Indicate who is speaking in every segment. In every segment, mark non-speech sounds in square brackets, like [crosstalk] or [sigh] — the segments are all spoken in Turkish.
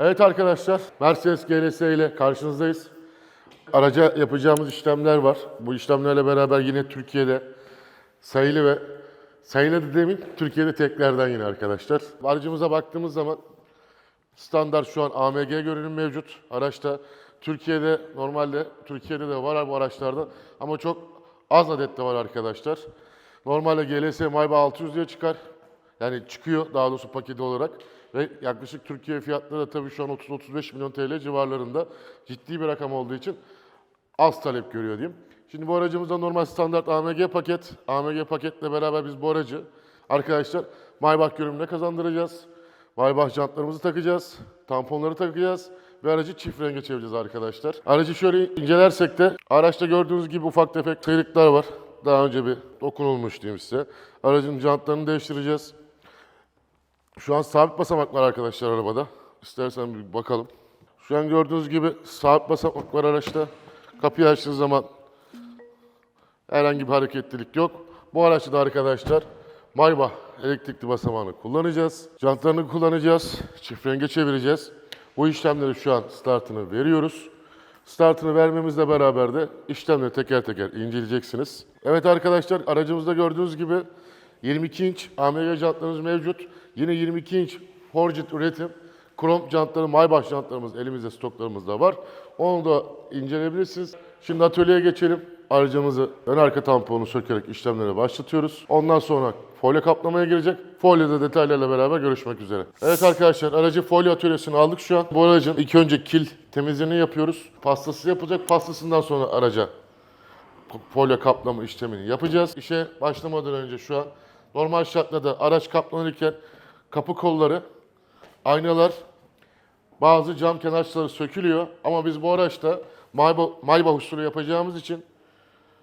Speaker 1: Evet arkadaşlar, Mercedes GLS ile karşınızdayız. Araca yapacağımız işlemler var. Bu işlemlerle beraber yine Türkiye'de sayılı ve sayılı dediğimin Türkiye'de teklerden yine arkadaşlar. Aracımıza baktığımız zaman standart şu an AMG görünüm mevcut. Araçta Türkiye'de normalde Türkiye'de de var bu araçlarda ama çok az adette var arkadaşlar. Normalde GLS Mayba 600 diye çıkar. Yani çıkıyor daha doğrusu paketi olarak. Ve yaklaşık Türkiye fiyatları da tabii şu an 30-35 milyon TL civarlarında ciddi bir rakam olduğu için az talep görüyor diyeyim. Şimdi bu aracımızda normal standart AMG paket. AMG paketle beraber biz bu aracı arkadaşlar Maybach görünümüne kazandıracağız. Maybach jantlarımızı takacağız. Tamponları takacağız. Ve aracı çift renge çevireceğiz arkadaşlar. Aracı şöyle incelersek de araçta gördüğünüz gibi ufak tefek sıyrıklar var. Daha önce bir dokunulmuş diyeyim size. Aracın jantlarını değiştireceğiz. Şu an sabit basamak var arkadaşlar arabada. İstersen bir bakalım. Şu an gördüğünüz gibi sabit basamak var araçta. Kapıyı açtığınız zaman herhangi bir hareketlilik yok. Bu araçta da arkadaşlar Maybach elektrikli basamağını kullanacağız. Jantlarını kullanacağız. Çift renge çevireceğiz. Bu işlemleri şu an startını veriyoruz. Startını vermemizle beraber de işlemleri teker teker inceleyeceksiniz. Evet arkadaşlar aracımızda gördüğünüz gibi 22 inç AMG jantlarımız mevcut. Yine 22 inç Forged üretim. Krom jantları, Maybach jantlarımız elimizde stoklarımızda var. Onu da inceleyebilirsiniz. Şimdi atölyeye geçelim. Aracımızı ön arka tamponu sökerek işlemlere başlatıyoruz. Ondan sonra folyo kaplamaya girecek. Folyoda detaylarla beraber görüşmek üzere. Evet arkadaşlar aracı folyo atölyesine aldık şu an. Bu aracın ilk önce kil temizliğini yapıyoruz. Pastası yapılacak. Pastasından sonra araca folyo kaplama işlemini yapacağız. İşe başlamadan önce şu an normal şartlarda araç kaplanırken kapı kolları, aynalar, bazı cam kenarları sökülüyor. Ama biz bu araçta Maybach usulü yapacağımız için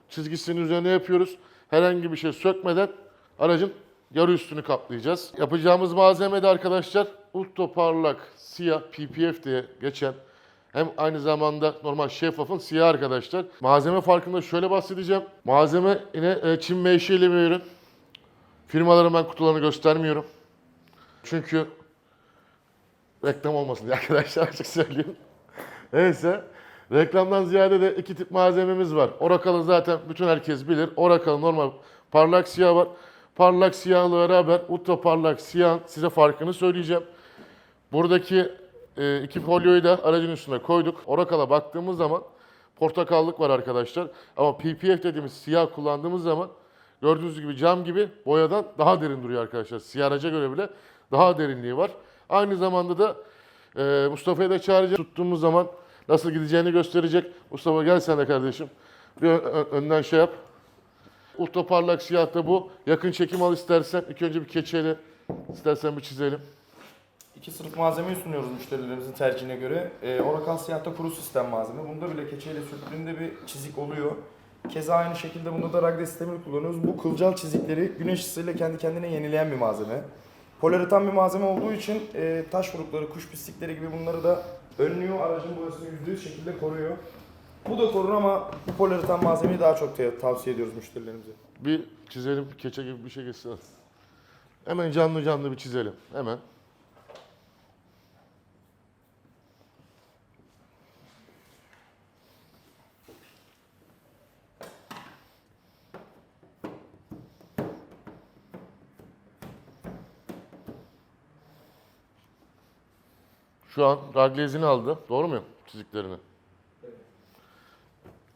Speaker 1: çizgisinin üzerine yapıyoruz. Herhangi bir şey sökmeden aracın yarı üstünü kaplayacağız. Yapacağımız malzeme de arkadaşlar ultra parlak siyah PPF diye geçen hem aynı zamanda normal şeffafın siyah arkadaşlar. Malzeme farkında şöyle bahsedeceğim. Malzeme yine e, Çin menşeli bir ürün. Firmaların ben kutularını göstermiyorum. Çünkü reklam olmasın diye [laughs] arkadaşlar açık söyleyeyim. Neyse. Reklamdan ziyade de iki tip malzememiz var. Oracle'ı zaten bütün herkes bilir. Oracle normal parlak siyah var. Parlak siyahla beraber ultra parlak siyah size farkını söyleyeceğim. Buradaki e, iki folyoyu da aracın üstüne koyduk. Oracle'a baktığımız zaman portakallık var arkadaşlar. Ama PPF dediğimiz siyah kullandığımız zaman gördüğünüz gibi cam gibi boyadan daha derin duruyor arkadaşlar. Siyah araca göre bile daha derinliği var. Aynı zamanda da e, Mustafa'yı da çağıracağız. Tuttuğumuz zaman nasıl gideceğini gösterecek. Mustafa gel sen de kardeşim. Bir önden şey yap. Ultra parlak siyah da bu. Yakın çekim al istersen. İlk önce bir keçeyle istersen bir çizelim.
Speaker 2: İki sınıf malzemeyi sunuyoruz müşterilerimizin tercihine göre. Ee, Oracle siyahta kuru sistem malzeme. Bunda bile keçeyle sürttüğünde bir çizik oluyor. Keza aynı şekilde bunda da ragde sistemini kullanıyoruz. Bu kılcal çizikleri güneş ısısıyla kendi kendine yenileyen bir malzeme. Polaritan bir malzeme olduğu için e, taş vurukları, kuş pislikleri gibi bunları da önlüyor. Aracın boyasını %100 şekilde koruyor. Bu da korur ama bu polaritan malzemeyi daha çok tavsiye ediyoruz müşterilerimize.
Speaker 1: Bir çizelim. Keçe gibi bir şey geçsin. Hemen canlı canlı bir çizelim. Hemen. Şu an raglezini aldı. Doğru mu? Çiziklerini.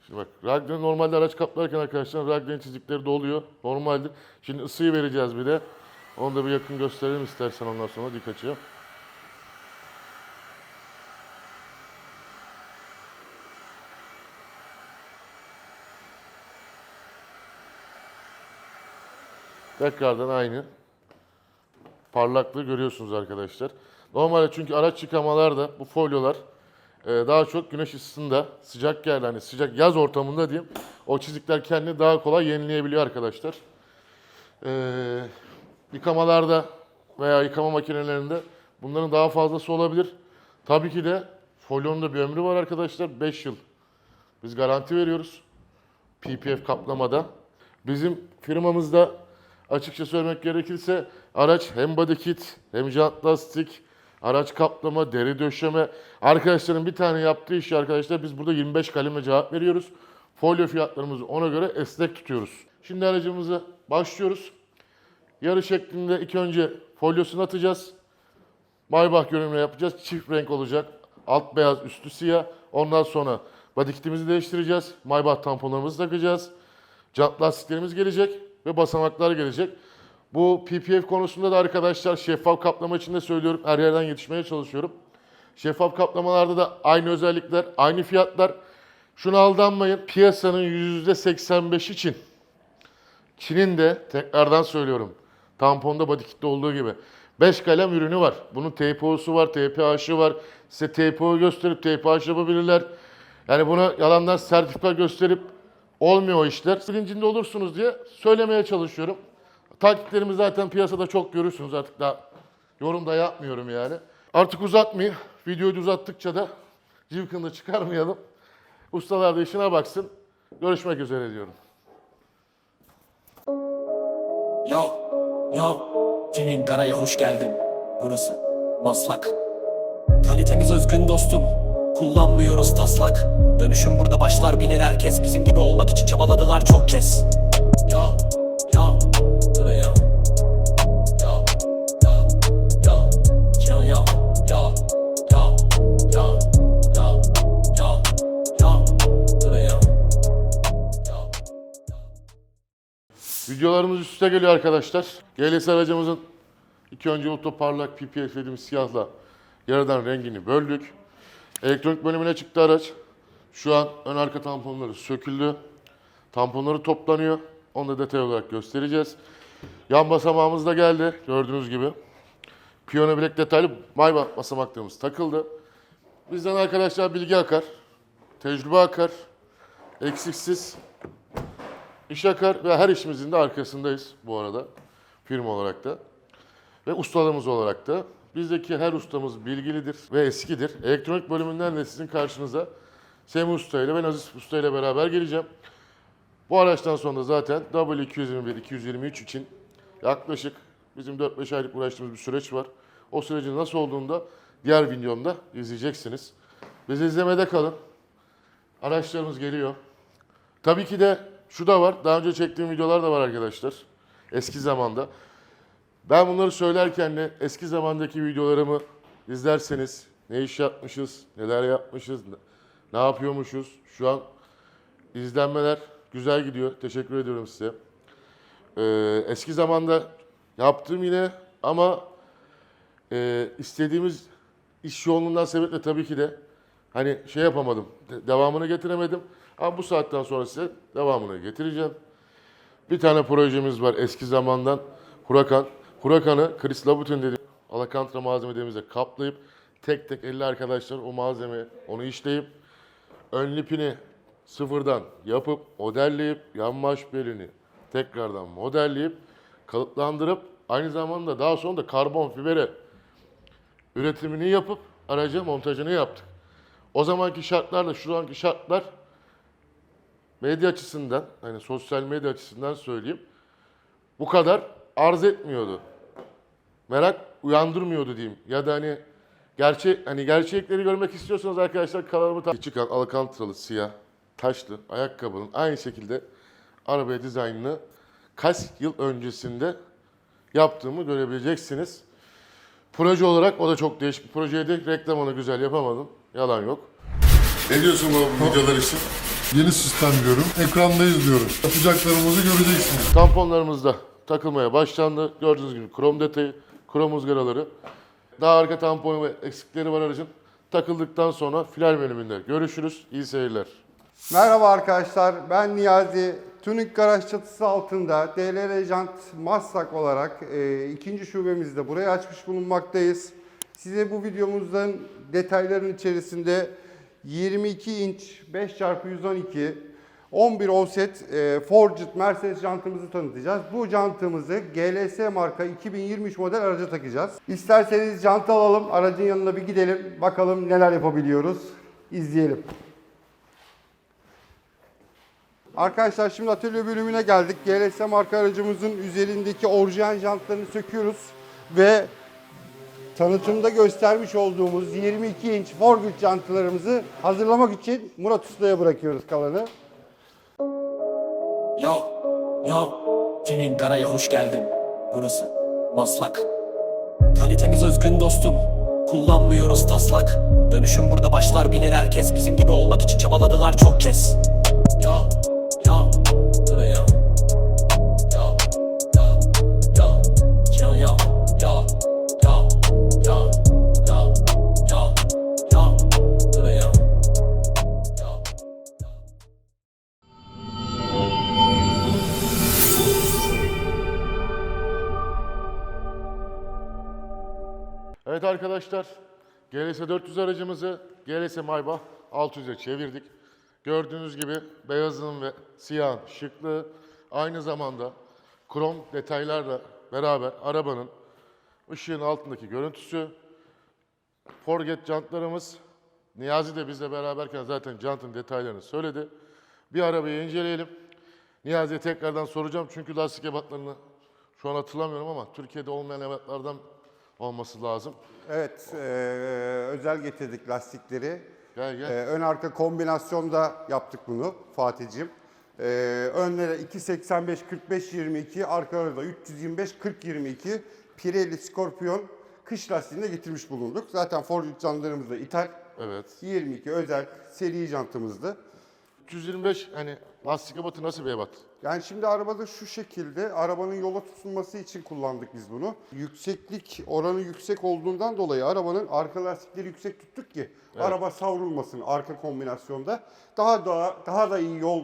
Speaker 1: Şimdi bak Raglan normalde araç kaplarken arkadaşlar Raglan çizikleri doluyor. Normaldir. Şimdi ısıyı vereceğiz bir de. Onu da bir yakın gösterelim istersen ondan sonra dik açıya. Tekrardan aynı parlaklığı görüyorsunuz arkadaşlar. Normalde çünkü araç yıkamalarda bu folyolar e, daha çok güneş ısısında sıcak yerlerde hani sıcak yaz ortamında diyeyim o çizikler kendini daha kolay yenileyebiliyor arkadaşlar. E, yıkamalarda veya yıkama makinelerinde bunların daha fazlası olabilir. Tabii ki de folyonun da bir ömrü var arkadaşlar. 5 yıl. Biz garanti veriyoruz. PPF kaplamada. Bizim firmamızda açıkça söylemek gerekirse araç hem body kit hem jant lastik araç kaplama, deri döşeme. Arkadaşların bir tane yaptığı işi arkadaşlar biz burada 25 kaleme cevap veriyoruz. Folyo fiyatlarımızı ona göre esnek tutuyoruz. Şimdi aracımızı başlıyoruz. Yarı şeklinde ilk önce folyosunu atacağız. Maybach görünümle yapacağız. Çift renk olacak. Alt beyaz, üstü siyah. Ondan sonra body kitimizi değiştireceğiz. Maybach tamponlarımızı takacağız. Jant lastiklerimiz gelecek ve basamaklar gelecek. Bu PPF konusunda da arkadaşlar şeffaf kaplama için de söylüyorum. Her yerden yetişmeye çalışıyorum. Şeffaf kaplamalarda da aynı özellikler, aynı fiyatlar. Şuna aldanmayın. Piyasanın %85 için Çin'in de tekrardan söylüyorum. Tamponda body kitle olduğu gibi 5 kalem ürünü var. Bunun TPO'su var, TPH'ı var. Size TPO gösterip TPH yapabilirler. Yani buna yalandan sertifika gösterip olmuyor o işler. Bilincinde olursunuz diye söylemeye çalışıyorum. Taktiklerimi zaten piyasada çok görürsünüz artık daha yorum da yapmıyorum yani. Artık uzatmayayım. Videoyu uzattıkça da cıvkını çıkarmayalım. Ustalar da işine baksın. Görüşmek üzere diyorum.
Speaker 3: Yo, yo, senin karaya hoş geldin. Burası Maslak. Kalitemiz özgün dostum. Kullanmıyoruz taslak. Dönüşüm burada başlar bilir herkes. Bizim gibi olmak için çabaladılar çok kez. Yo, yo,
Speaker 1: Videolarımız üst üste geliyor arkadaşlar. GLS aracımızın ilk önce otoparlak PPF dediğimiz siyahla yarıdan rengini böldük. Elektronik bölümüne çıktı araç. Şu an ön arka tamponları söküldü. Tamponları toplanıyor. Onu da detay olarak göstereceğiz. Yan basamağımız da geldi gördüğünüz gibi. Piyano bilek detaylı Maybach basamaklarımız takıldı. Bizden arkadaşlar bilgi akar, tecrübe akar, eksiksiz İş akar ve her işimizin de arkasındayız bu arada. Firma olarak da. Ve ustalarımız olarak da. Bizdeki her ustamız bilgilidir ve eskidir. Elektronik bölümünden de sizin karşınıza Semih Usta ile ve Nazif Usta ile beraber geleceğim. Bu araçtan sonra zaten W221-223 için yaklaşık bizim 4-5 aylık uğraştığımız bir süreç var. O sürecin nasıl olduğunu da diğer videomda izleyeceksiniz. Bizi izlemede kalın. Araçlarımız geliyor. Tabii ki de şu da var. Daha önce çektiğim videolar da var arkadaşlar. Eski zamanda. Ben bunları söylerken de eski zamandaki videolarımı izlerseniz ne iş yapmışız, neler yapmışız, ne- yapıyormuşuz. Şu an izlenmeler güzel gidiyor. Teşekkür ediyorum size. Ee, eski zamanda yaptığım yine ama e, istediğimiz iş yoğunluğundan sebeple tabii ki de hani şey yapamadım. de- devamını getiremedim. Ama bu saatten sonra size devamını getireceğim. Bir tane projemiz var eski zamandan. Hurakan. Hurakan'ı Chris Labutin dediğim Alcantara malzemelerimizle kaplayıp tek tek 50 arkadaşlar o malzemeyi onu işleyip ön lipini sıfırdan yapıp modelleyip yanmaş belini tekrardan modelleyip kalıplandırıp aynı zamanda daha sonra da karbon fibere üretimini yapıp araca montajını yaptık. O zamanki şartlarla şu anki şartlar medya açısından hani sosyal medya açısından söyleyeyim bu kadar arz etmiyordu. Merak uyandırmıyordu diyeyim. Ya da hani gerçek hani gerçekleri görmek istiyorsanız arkadaşlar kanalımı ta- çıkan alkantralı siyah taşlı ayakkabının aynı şekilde arabaya dizaynını kaç yıl öncesinde yaptığımı görebileceksiniz. Proje olarak o da çok değişik bir projeydi. Reklamını güzel yapamadım. Yalan yok. Ne diyorsun bu videolar için?
Speaker 4: Yeni sistem diyorum. Ekranda izliyorum. Yapacaklarımızı göreceksiniz.
Speaker 1: Tamponlarımız da takılmaya başlandı. Gördüğünüz gibi krom detayı, krom ızgaraları. Daha arka tampon ve eksikleri var aracın. Takıldıktan sonra final bölümünde görüşürüz. İyi seyirler.
Speaker 5: Merhaba arkadaşlar, ben Niyazi. Tuning Garaj çatısı altında DLR Jant Maslak olarak e, ikinci şubemizde burayı açmış bulunmaktayız. Size bu videomuzdan detayların içerisinde 22 inç 5x112 11 offset e, Forged Mercedes jantımızı tanıtacağız. Bu jantımızı GLS marka 2023 model araca takacağız. İsterseniz jantı alalım, aracın yanına bir gidelim. Bakalım neler yapabiliyoruz. İzleyelim. Arkadaşlar şimdi atölye bölümüne geldik. GLS marka aracımızın üzerindeki orijinal jantlarını söküyoruz ve tanıtımda göstermiş olduğumuz 22 inç Forgüt jantlarımızı hazırlamak için Murat Usta'ya bırakıyoruz kalanı.
Speaker 3: Yo, yo, senin karaya hoş geldin. Burası Maslak. Kalitemiz özgün dostum. Kullanmıyoruz taslak. Dönüşüm burada başlar bilir herkes. Bizim gibi olmak için çabaladılar çok kez.
Speaker 1: Arkadaşlar, GLS 400 aracımızı GLS Maybach 600'e çevirdik. Gördüğünüz gibi beyazın ve siyahın şıklığı aynı zamanda krom detaylarla beraber arabanın ışığın altındaki görüntüsü. Forget jantlarımız, Niyazi de bizle beraberken zaten jantın detaylarını söyledi. Bir arabayı inceleyelim. Niyazi'ye tekrardan soracağım çünkü lastik ebatlarını şu an hatırlamıyorum ama Türkiye'de olmayan ebatlardan olması lazım.
Speaker 5: Evet, eee, özel getirdik lastikleri.
Speaker 1: Gel gel.
Speaker 5: Eee, ön arka kombinasyonda yaptık bunu Fatih'cim. Eee önlere 285 45 22, arkalara da 325 40 22 Pirelli Scorpion kış lastiğinde getirmiş bulunduk. Zaten Ford jantlarımız da ithal.
Speaker 1: Evet.
Speaker 5: 22 özel seri jantımızdı.
Speaker 1: 325 hani lastik ebatı nasıl bir ebat?
Speaker 5: Yani şimdi arabada şu şekilde arabanın yola tutunması için kullandık biz bunu. Yükseklik oranı yüksek olduğundan dolayı arabanın arka lastikleri yüksek tuttuk ki araba savrulmasın arka kombinasyonda. Daha daha daha da iyi yol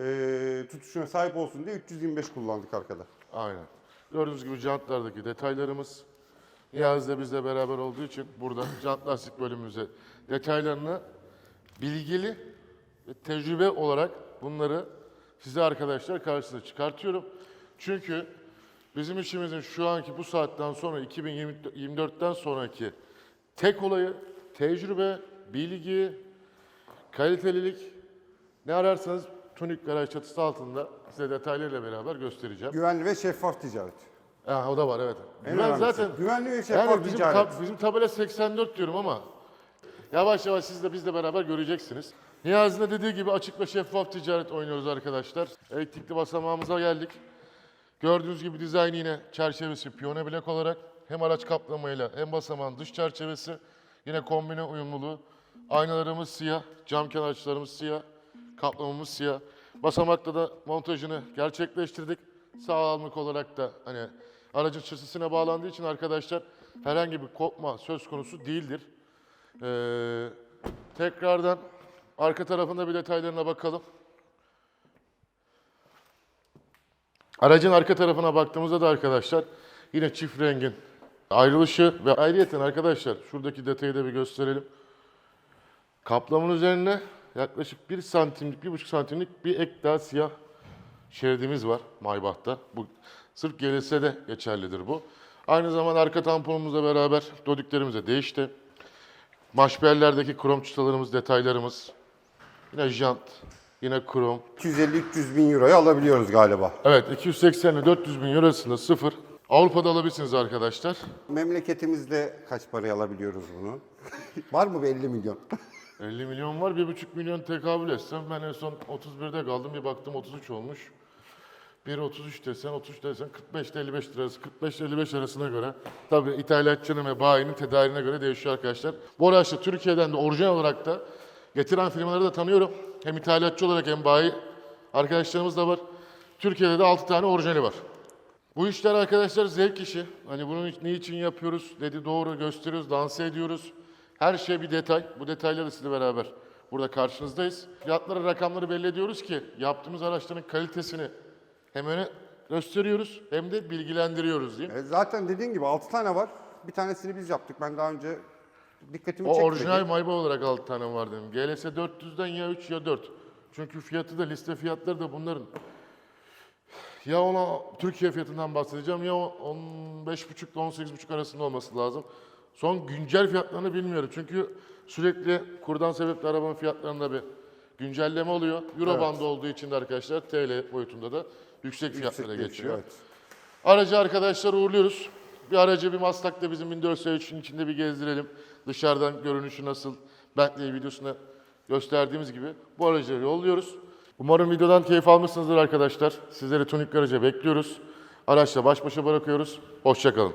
Speaker 5: e, tutuşuna sahip olsun diye 325 kullandık arkada.
Speaker 1: Aynen. Gördüğünüz gibi jantlardaki detaylarımız Niyazi de bizle beraber olduğu için burada jant lastik bölümümüze detaylarını bilgili ve tecrübe olarak bunları size arkadaşlar karşısına çıkartıyorum. Çünkü bizim işimizin şu anki bu saatten sonra 2024'ten sonraki tek olayı tecrübe, bilgi, kalitelilik ne ararsanız Tunik Garaj çatısı altında size detaylarıyla beraber göstereceğim.
Speaker 5: Güvenli ve şeffaf ticaret.
Speaker 1: Ha, o da var evet.
Speaker 5: En
Speaker 1: Güven
Speaker 5: önemlisi.
Speaker 1: zaten
Speaker 5: Güvenli ve şeffaf
Speaker 1: yani bizim,
Speaker 5: ticaret.
Speaker 1: tab- bizim tabela 84 diyorum ama yavaş yavaş siz de bizle beraber göreceksiniz. Niyazi'nin de dediği gibi açık ve şeffaf ticaret oynuyoruz arkadaşlar. Elektrikli basamağımıza geldik. Gördüğünüz gibi dizayn yine çerçevesi piyone bilek olarak hem araç kaplamayla hem basamağın dış çerçevesi yine kombine uyumluluğu. Aynalarımız siyah, cam kenarçlarımız siyah, kaplamamız siyah. Basamakta da montajını gerçekleştirdik. Sağlamlık olarak da hani aracın çısısına bağlandığı için arkadaşlar herhangi bir kopma söz konusu değildir. Ee, tekrardan arka tarafında bir detaylarına bakalım. Aracın arka tarafına baktığımızda da arkadaşlar yine çift rengin ayrılışı ve ayrıyeten arkadaşlar şuradaki detayı da bir gösterelim. Kaplamın üzerine yaklaşık 1 santimlik, 1,5 santimlik bir ek daha siyah şeridimiz var Maybach'ta. Bu sırf GLS'de de geçerlidir bu. Aynı zamanda arka tamponumuzla beraber dodiklerimiz de değişti. Maşbellerdeki krom çıtalarımız, detaylarımız. Yine jant, yine krom.
Speaker 5: 250-300 bin euroya alabiliyoruz galiba.
Speaker 1: Evet 280 ile 400 bin euro arasında sıfır. Avrupa'da alabilirsiniz arkadaşlar.
Speaker 5: Memleketimizde kaç paraya alabiliyoruz bunu? [laughs] Var mı bir 50 milyon? [laughs]
Speaker 1: 50 milyon var, 1,5 milyon tekabül etsem ben en son 31'de kaldım. Bir baktım 33 olmuş. 1.33 desen, 33 desen 45 ile 55 lirası, 45 ile 55 arasına göre. Tabii ithalatçının ve bayinin tedarine göre değişiyor arkadaşlar. Bu araçta Türkiye'den de orijinal olarak da getiren firmaları da tanıyorum. Hem ithalatçı olarak hem bayi arkadaşlarımız da var. Türkiye'de de 6 tane orijinali var. Bu işler arkadaşlar zevk işi. Hani bunu ne için yapıyoruz dedi doğru gösteriyoruz, dans ediyoruz. Her şey bir detay. Bu detaylarla sizle beraber burada karşınızdayız. Fiyatları, rakamları belli ediyoruz ki yaptığımız araçların kalitesini hem öne gösteriyoruz hem de bilgilendiriyoruz diyeyim.
Speaker 5: E, zaten dediğin gibi 6 tane var. Bir tanesini biz yaptık. Ben daha önce dikkatimi
Speaker 1: O
Speaker 5: çekmedi.
Speaker 1: orijinal Maybach olarak 6 tane var dedim. GLS 400'den ya 3 ya 4. Çünkü fiyatı da liste fiyatları da bunların. Ya ona Türkiye fiyatından bahsedeceğim ya 15,5 ile 18,5 arasında olması lazım. Son güncel fiyatlarını bilmiyorum. Çünkü sürekli kurdan sebepli arabanın fiyatlarında bir güncelleme oluyor. Euro
Speaker 5: Evet.
Speaker 1: bandı olduğu için de arkadaşlar TL boyutunda da yüksek fiyatlara
Speaker 5: geçiyor.
Speaker 1: Aracı arkadaşlar uğurluyoruz. Bir aracı bir Maslak'ta bizim 1403'ün içinde bir gezdirelim. Dışarıdan görünüşü nasıl Bentley videosunda gösterdiğimiz gibi bu aracı yolluyoruz. Umarım videodan keyif almışsınızdır arkadaşlar. Sizleri Tunik Garaja bekliyoruz. Araçla baş başa bırakıyoruz. Hoşçakalın.